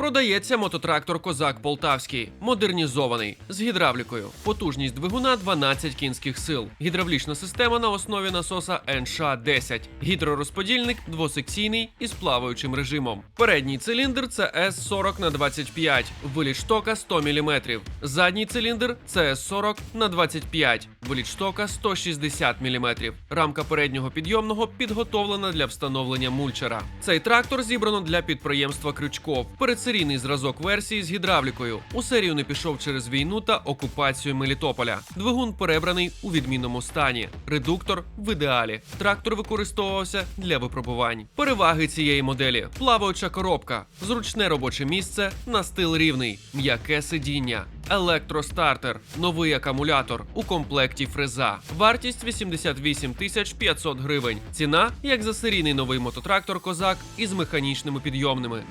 Продається мототрактор Козак Полтавський, модернізований з гідравлікою. Потужність двигуна 12 кінських сил. Гідравлічна система на основі насоса НШ-10. Гідророзподільник двосекційний із плаваючим режимом. Передній циліндр це С40 на 25, виліт штока 100 мм. Задній циліндр це С40 на 25, виліт штока 160 мм. Рамка переднього підйомного підготовлена для встановлення мульчера. Цей трактор зібрано для підприємства Крючков. Передсерійний зразок версії з гідравлікою. У серію не пішов через війну та окупацію Мелітополя. Двигун перебраний у відмінному стані. Редуктор в ідеалі. Трактор використовувався для випробувань. Переваги цієї моделі: плаваюча коробка, зручне робоче місце, настил рівний, м'яке сидіння. Електростартер, новий акумулятор у комплекті фреза. Вартість 88 тисяч 500 гривень. Ціна як за серійний новий мототрактор Козак із механічними підйомними.